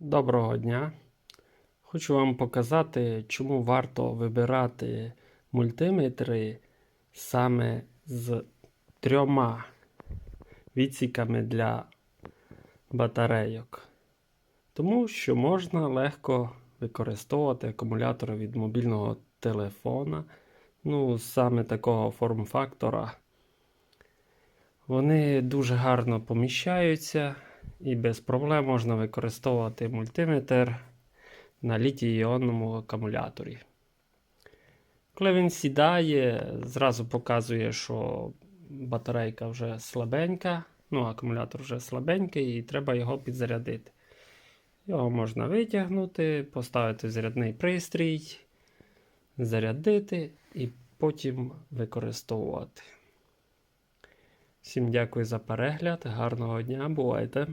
Доброго дня! Хочу вам показати, чому варто вибирати мультиметри саме з трьома відсіками для батарейок. Тому що можна легко використовувати акумулятори від мобільного телефона, ну, саме такого форм-фактора. Вони дуже гарно поміщаються і без проблем можна використовувати мультиметр на літій-іонному акумуляторі. Коли він сідає, зразу показує, що батарейка вже слабенька, ну, акумулятор вже слабенький, і треба його підзарядити. Його можна витягнути, поставити в зарядний пристрій, зарядити і потім використовувати. Всім дякую за перегляд, гарного дня, бувайте!